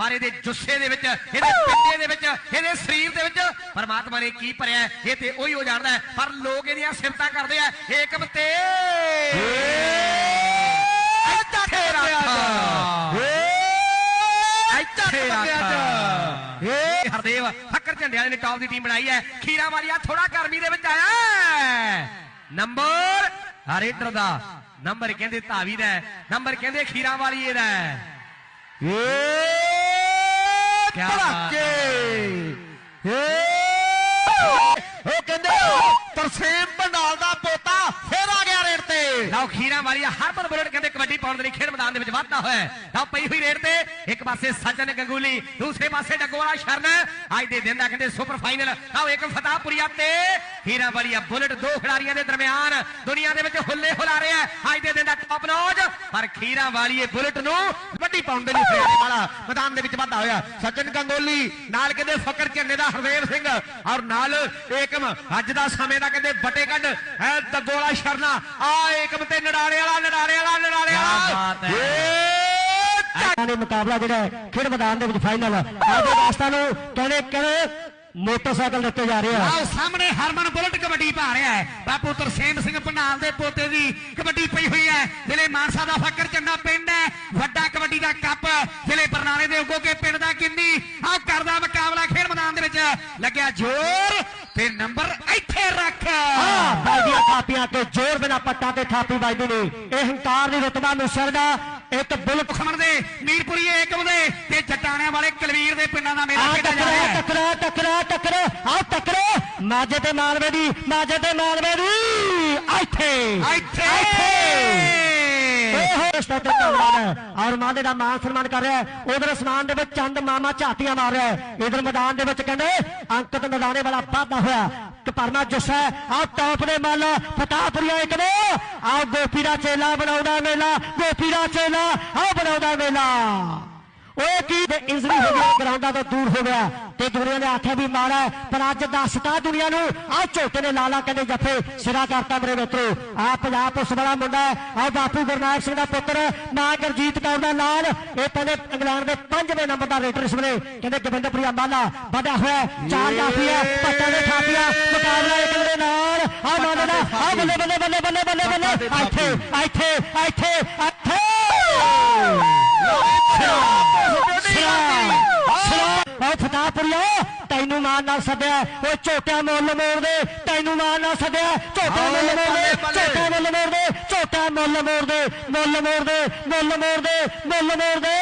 ਪਰ ਇਹਦੇ ਜੁੱਸੇ ਦੇ ਵਿੱਚ ਇਹਦੇ ਪਿੰਡੇ ਦੇ ਵਿੱਚ ਇਹਦੇ ਸਰੀਰ ਦੇ ਵਿੱਚ ਪਰਮਾਤਮਾ ਨੇ ਕੀ ਭਰਿਆ ਹੈ, ਇਹ ਤੇ ਉਹੀ ਉਹ ਜਾਣਦਾ ਹੈ। ਪਰ ਲੋਕ ਇਹਦੀਆਂ ਸਿਫਤਾਂ ਕਰਦੇ ਆ ਏਕਮ ਤੇ ਰੱਖ ਏ ਹਰਦੇਵ ਫੱਕਰ ਝੰਡੇ ਵਾਲੇ ਨੇ ਟੌਪ ਦੀ ਟੀਮ ਬਣਾਈ ਹੈ। ਖੀਰਾ ਵਾਲੀਆ ਥੋੜਾ ਗਰਮੀ ਦੇ ਵਿੱਚ ਆਇਆ ਹੈ। ਨੰਬਰ ਰੇਡਰ ਦਾ। ਨੰਬਰ ਕਹਿੰਦੇ ਧਾਵੀ ਦਾ ਹੈ, ਨੰਬਰ ਕਹਿੰਦੇ ਖੀਰਾ ਵਾਲੀਏ ਦਾ ਹੈ। ਕਿਆ ਬਾਤ ਉਹ ਕਹਿੰਦੇ ਤਰਸੇਮ ਭੰਡਾਲ ਦਾ ਪੋਤਾ ਫੇਰ ਆ ਗਿਆ ਰੇਡ ਤੇ ਲਓ ਖੀਰਾ ਵਾਲੀਆ ਹਰਮਨ ਬੁਲਟ ਕਹਿੰਦੇ ਕਬੱਡੀ ਪਾਉਣ ਦੇ ਲਈ ਖੇਡ ਮੈਦਾਨ ਦੇ ਵਿੱਚ ਵਾਧਾ ਹੋਇਆ ਲਓ ਪਈ ਹੋਈ ਰੇਡ ਤੇ, ਇੱਕ ਪਾਸੇ ਸੱਜਣ ਗੰਗੂਲੀ, ਦੂਸਰੇ ਪਾਸੇ ਡੱਗੋਵਾਲਾ ਸ਼ਰਨ। ਅੱਜ ਦੇ ਦਿਨ ਦਾ ਕਹਿੰਦੇ ਸੁਪਰ ਫਾਈਨਲ। ਲਓ ਇੱਕ ਫਤਾਹਪੁਰੀਆ ਤੇ, ਖੀਰਾ ਵਾਲੀਆ ਬੁਲਟ ਦੋ ਖਿਡਾਰੀਆਂ ਦੇ ਦਰਮਿਆਨ ਦੁਨੀਆ ਦੇ ਵਿੱਚ ਹੁੱਲੇ ਹੁਲਾ ਰਿਹਾ ਅੱਜ ਦੇ ਦਿਨ ਦਾ ਟੌਪ ਨੌਜ ਪਰ ਖੀਰਾ ਵਾਲੀਏ ਬੁਲਟ ਨੂੰ ਵੱਡੀ ਪਾਉਣ ਦੇ ਲਈ ਫੇਰੇ ਵਾਲਾ ਮੈਦਾਨ ਦੇ ਵਿੱਚ ਵਾਧਾ ਹੋਇਆ ਸਚਿਨ ਗੰਗੋਲੀ, ਨਾਲ ਕਹਿੰਦੇ ਫਕਰ ਝੰਡੇ ਦਾ ਹਰਦੇਵ ਸਿੰਘ, ਔਰ ਨਾਲ ਏਕਮ, ਅੱਜ ਦਾ ਸਮੇਂ ਦਾ ਕਹਿੰਦੇ ਬਟੇ ਕੱਢ ਹੈ ਦਗੋਲਾ ਸ਼ਰਨਾ ਆ ਏਕਮ ਤੇ ਨਡਾਰੇ ਵਾਲਾ ਨਡਾਰੇ ਵਾਲਾ ਨਡਾਰੇ ਵਾਲਾ। ਦੇ ਮੁਕਾਬਲਾ ਜਿਹੜਾ ਹੈ, ਖੇਡ ਮੈਦਾਨ ਦੇ ਵਿੱਚ ਫਾਈਨਲ ਆਦੇ ਦਾਸਤਾ ਨੂੰ ਕਹਿੰਦੇ ਕਹਿੰਦੇ ਮੋਟਰਸਾਈਕਲ ਦਿੱਤੇ ਜਾ ਰਹੇ ਆ। ਆਓ ਸਾਹਮਣੇ ਹਰਮਨ ਬੁਲਟ ਕਬੱਡੀ ਪਾ ਰਿਹਾ ਹੈ। ਬਾਪੂ ਤਰਸੇਮ ਸਿੰਘ ਪੰਡਾਲ ਦੇ ਪੋਤੇ ਦੀ ਕਬੱਡੀ ਪਈ ਹੋਈ ਹੈ। ਜ਼ਿਲ੍ਹੇ ਮਾਨਸਾ ਦਾ ਫੱਕਰ ਚੰਡਾ ਪਿੰਡ ਹੈ। ਵੱਡਾ ਕਬੱਡੀ ਦਾ ਕੱਪ ਜ਼ਿਲ੍ਹੇ ਬਰਨਾਲੇ ਦੇ ਉਗੋਕੇ ਪਿੰਡ ਦਾ ਕਿੰਨੀ ਆਹ ਕਰਦਾ ਮੁਕਾਬਲਾ ਖੇਡ ਮੈਦਾਨ ਦੇ ਵਿੱਚ ਲੱਗਿਆ ਜ਼ੋਰ। ਤੇ ਨੰਬਰ ਇੱਥੇ ਰੱਖ। ਹਾਂ ਬਾਈਆਂ ਥਾਪੀਆਂ ਤੇ ਜ਼ੋਰ ਬਿਨਾ ਪੱਟਾਂ ਤੇ ਥਾਪੀ ਵੱਜਦੀ ਨਹੀਂ। ਇਹ ਹੰਕਾਰ ਦੀ ਰਤਬਾ ਮਿਸਰ ਦਾ ਇੱਕ ਬੁਲਟ ਖਮਣ ਦੇ ਮੀਰਪੁਰੀ ਏਕਮ ਦੇ? ਤੇ ਜਟਾਣਿਆਂ ਵਾਲੇ ਕਲਵੀਰ ਦੇ ਪਿੰਡਾਂ ਦਾ ਮੇਲਾ ਖੇਡਿਆ ਜਾ ਰਿਹਾ ਟੱਕਰਾ ਹੈ। ਟੱਕਰਾ ਟੱਕਰਾ ਟੱਕਰਾ ਆ ਟੱਕਰਾ। ਮਾਝੇ ਤੇ ਮਾਲਵੇ ਦੀ ਮਾਝੇ ਤੇ ਮਾਲਵੇ ਦੀ ਇੱਥੇ। ਇੱਥੇ। ਇਹ ਸਟੇਟ ਤੇ ਧੰਨਵਾਦ ਹੈ ਔਰ ਮਾਦੇ ਦਾ ਮਾਨ ਸਨਮਾਨ ਕਰ ਰਿਹਾ ਹੈ ਉਧਰ ਅਸਮਾਨ ਦੇ ਵਿੱਚ ਚੰਦ ਮਾਮਾ ਝਾਤੀਆਂ ਮਾਰ ਰਿਹਾ ਹੈ ਇਧਰ ਮੈਦਾਨ ਦੇ ਵਿੱਚ ਕਹਿੰਦੇ ਅੰਕਿਤ ਨਦਾਣੇ ਵਾਲਾ ਵਾਧਾ ਹੋਇਆ ਕਿ ਪਰਮਾ ਜੁੱਸਾ ਆ ਟੌਪ ਦੇ ਮੱਲ ਫਤਾਹਪੁਰੀਆ ਇੱਕ ਨੇ ਆ ਗੋਪੀ ਦਾ ਚੇਲਾ ਬਣਾਉਂਦਾ ਮੇਲਾ ਗੋਪੀ ਦਾ ਚੇਲਾ ਆ ਬਣਾਉਂਦਾ ਮੇਲਾ ਓਏ ਕੀ ਤੇ ਇੰਜਰੀ ਹੋ ਗਈ ਗਰਾਊਂਡਾਂ ਤੋਂ ਦੂਰ ਹੋ ਗਿਆ ਤੇ ਦੁਨੀਆ ਦੇ ਆਖੇ ਵੀ ਮਾਰਾ ਪਰ ਅੱਜ ਦੱਸਤਾ ਦੁਨੀਆ ਨੂੰ, ਆ ਝੋਟੇ ਨੇ ਲਾਲਾ ਕਹਿੰਦੇ ਜੱਫੇ, ਸਿਰਾ ਕਰਤਾ ਮੇਰੇ ਮਿੱਤਰੋ। ਆ ਪੰਜਾਬ ਪੁਲਿਸ ਵਾਲਾ ਮੁੰਡਾ ਆ ਬਾਪੂ ਗੁਰਨਾਇਕ ਸਿੰਘ ਦਾ ਪੁੱਤਰ ਮਾਂ ਗੁਰਜੀਤ ਕੌਰ ਦਾ ਲਾਲ। ਇਹ ਕਹਿੰਦੇ ਇੰਗਲੈਂਡ ਦੇ ਪੰਜਵੇਂ ਨੰਬਰ ਦਾ ਰੇਟਰ ਇਸ ਵੇਲੇ, ਕਹਿੰਦੇ ਗੋਬਿੰਦਪੁਰੀ ਅੰਬਾਲਾ ਵਧਿਆ ਹੋਇਆ ਚਾਰ ਜਾਫੀ ਪੱਟਾਂ ਦੇ ਥਾਪੀਆਂ ਮੁਕਾਬਲਾ ਇੱਕ ਦੇ ਨਾਲ। ਆ ਮਾਨੇ ਦਾ, ਆ ਬੱਲੇ ਬੱਲੇ ਬੱਲੇ ਬੱਲੇ ਬੱਲੇ ਬੱਲੇ, ਇੱਥੇ ਇੱਥੇ ਇੱਥੇ ਫਤਾਹਪੁਰੀਆ ਤੈਨੂੰ ਮਾਨ ਨਾਲ ਸੱਦਿਆ। ਓ ਝੋਟਿਆਂ ਮੁੱਲ ਮੋੜ ਦੇ ਤੈਨੂੰ ਮਾਨ ਨਾਲ ਸੱਦਿਆ। ਝੋਟਾ ਮੁੱਲ ਮੋੜ ਦੇ ਝੋਟਾ ਮੁੱਲ ਮੋੜ ਦੇ ਝੋਟਾ ਮੁੱਲ ਮੋੜ ਦੇ ਮੁੱਲ ਮੋੜ ਦੇ ਮੁੱਲ ਮੋੜ ਦੇ ਮੁੱਲ ਮੋੜ ਦੇ।